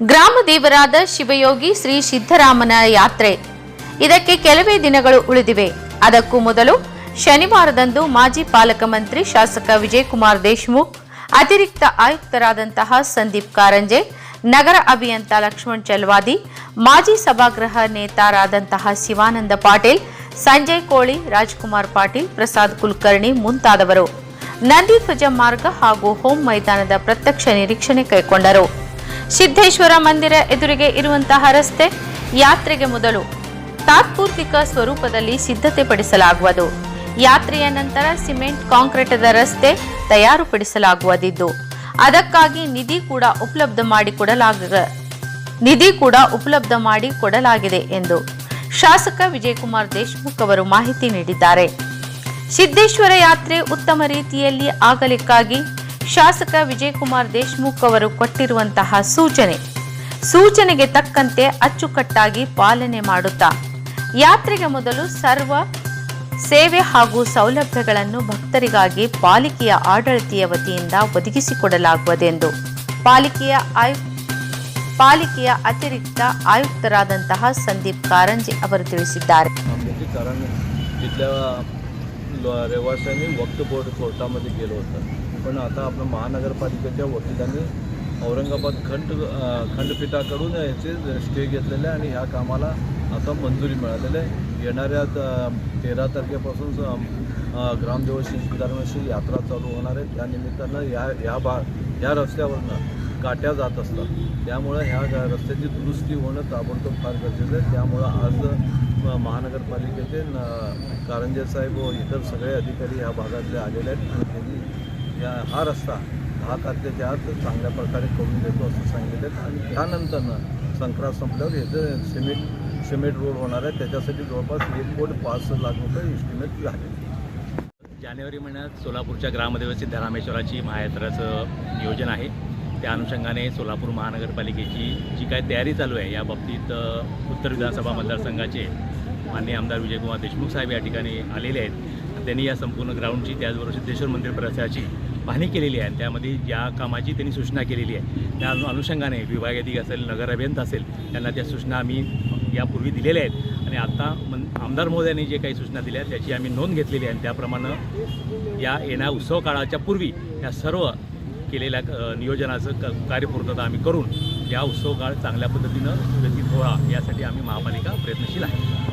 ಗ್ರಾಮ ದೇವರಾದ ಶಿವಯೋಗಿ ಶ್ರೀ ಸಿದ್ದರಾಮನ ಯಾತ್ರೆ. ಇದಕ್ಕೆ ಕೆಲವೇ ದಿನಗಳು ಉಳಿದಿವೆ. ಅದಕ್ಕೂ ಮೊದಲು ಶನಿವಾರದಂದು ಮಾಜಿ ಪಾಲಕ ಮಂತ್ರಿ ಶಾಸಕ ವಿಜಯಕುಮಾರ್ ದೇಶಮುಖ್, ಅತಿರಿಕ್ತ ಆಯುಕ್ತರಾದಂತಹ ಸಂದೀಪ್ ಕಾರಂಜೆ, ನಗರ ಅಭಿಯಂತ ಲಕ್ಷ್ಮಣ್ ಚಲ್ವಾದಿ, ಮಾಜಿ ಸಭಾಗೃಹ ನೇತಾರಾದಂತಹ ಶಿವಾನಂದ ಪಾಟೀಲ್, ಸಂಜಯ್ ಕೋಳಿ, ರಾಜ್ಕುಮಾರ್ ಪಾಟೀಲ್, ಪ್ರಸಾದ್ ಕುಲಕರ್ಣಿ ಮುಂತಾದವರು. ನಂದಿಧ್ವಜ ಮಾರ್ಗ ಹಾಗೂ ಹೋಮ್ ಮೈದಾನದ ಪ್ರತ್ಯಕ್ಷ ನಿರೀಕ್ಷಣೆ ಕೈಗೊಂಡರು. ಸಿದ್ದೇಶ್ವರ ಮಂದಿರ ಎದುರಿಗೆ ಇರುವಂತಹ ರಸ್ತೆ ಯಾತ್ರೆಗೆ ಮೊದಲು ತಾತ್ಪೂರ್ತಿಕ ಸ್ವರೂಪದಲ್ಲಿ ಸಿದ್ಧತೆ ಪಡಿಸಲಾಗುವುದು. ಯಾತ್ರೆಯ ನಂತರ ಸಿಮೆಂಟ್, ಕಾಂಕ್ರೀಟದ ರಸ್ತೆ ತಯಾರುಪಡಿಸಲಾಗುವುದಿದ್ದು, ಅದಕ್ಕಾಗಿ ನಿಧಿ ಕೂಡ ಉಪಲಬ್ಧ ಮಾಡಿಕೊಡಲಾಗ ನಿಧಿ ಕೂಡ ಉಪಲಬ್ಧ ಮಾಡಿ ಕೊಡಲಾಗಿದೆ ಎಂದು ಶಾಸಕ ವಿಜಯಕುಮಾರ್ ದೇಶಮುಖ್ ಅವರು ಮಾಹಿತಿ ನೀಡಿದ್ದಾರೆ. ಸಿದ್ದೇಶ್ವರ ಯಾತ್ರೆ ಉತ್ತಮ ರೀತಿಯಲ್ಲಿ ಆಗಲಿಕ್ಕಾಗಿ ಶಾಸಕ ವಿಜಯಕುಮಾರ್ ದೇಶ್ಮುಖ್ ಅವರು ಕೊಟ್ಟಿರುವಂತಹ ಸೂಚನೆ. ಸೂಚನೆಗೆ ತಕ್ಕಂತೆ ಅಚ್ಚುಕಟ್ಟಾಗಿ ಪಾಲನೆ ಮಾಡುತ್ತಾ. ಯಾತ್ರೆಗೆ ಮೊದಲು ಸರ್ವ ಸೇವೆ ಹಾಗೂ ಸೌಲಭ್ಯಗಳನ್ನು ಭಕ್ತರಿಗಾಗಿ ಪಾಲಿಕೆಯ ಆಡಳಿತೀಯ ವತಿಯಿಂದ ಒದಗಿಸಿಕೊಡಲಾಗುವುದೆಂದು ಪಾಲಿಕೆಯ ಆಯು, ಪಾಲಿಕೆಯ ಅತಿರಿಕ್ತ ಆಯುಕ್ತರಾದಂತಹ ಸಂದೀಪ್ ಕಾರಂಜಿ ಅವರು ತಿಳಿಸಿದ್ದಾರೆ. रहिवाशांनी वक्त बोर्ड कोर्टामध्ये गेलो होतं. पण आता आपलं महानगरपालिकेच्या वकिलांनी औरंगाबाद खंड खंडपीठाकडून याचे स्टे घेतलेले आहे आणि ह्या कामाला आता मंजुरी मिळालेली आहे. येणाऱ्या तेरा तारखेपासून स- अ, ग्रामदेवशी यात्रा चालू होणार आहे. त्यानिमित्तानं या ह्या बा भा ह्या रस्त्यावरनं काट्या जात असतात. त्यामुळं ह्या रस्त्याची दुरुस्ती होणं ताबडतोब फार गरजेचं आहे. त्यामुळं आज महानगरपालिकेचे कारंजे साहेब व इतर सगळे अधिकारी ह्या भागातले आलेले आहेत आणि त्यांनी या हा रस्ता दहा तारखेच्या आत चांगल्या प्रकारे करून देतो असं सांगितलं आहे. आणि त्यानंतरनं संक्रांत संपल्यावर ह्याचं सिमेंट सिमेंट रोड होणार आहे त्याच्यासाठी जवळपास एक कोट पाच लाख रुपये इस्टिमेट झाले. जानेवारी महिन्यात सोलापूरच्या ग्रामदेवस्थित धरामेश्वराची महायात्राचं नियोजन आहे. त्या अनुषंगाने सोलापूर महानगरपालिकेची जी काय तयारी चालू आहे या बाबतीत उत्तर विधानसभा मतदारसंघाचे माननीय आमदार विजयकुमार देशमुख साहेब या ठिकाणी आलेले आहेत. त्यांनी या संपूर्ण ग्राउंडची त्याचबरोबर सिद्धेश्वर मंदिर परिसराची पाहणी केलेली आहे. आणि त्यामध्ये ज्या कामाची त्यांनी सूचना केलेली आहे त्या अनुषंगाने विभाग अधिक असेल नगर अभियंता असेल त्यांना त्या सूचना आम्ही यापूर्वी दिलेल्या आहेत. आणि आत्ता मन आमदार महोदयांनी जे काही सूचना दिल्या आहेत त्याची आम्ही नोंद घेतलेली आहे. आणि त्याप्रमाणे या येण्या उत्सव काळाच्या पूर्वी या सर्व केलेल्या नियोजनाचं क कार्यपूर्तता आम्ही करून या उत्सव काळ चांगल्या पद्धतीनं व्यतीत व्हावा यासाठी आम्ही महापालिका प्रयत्नशील आहे.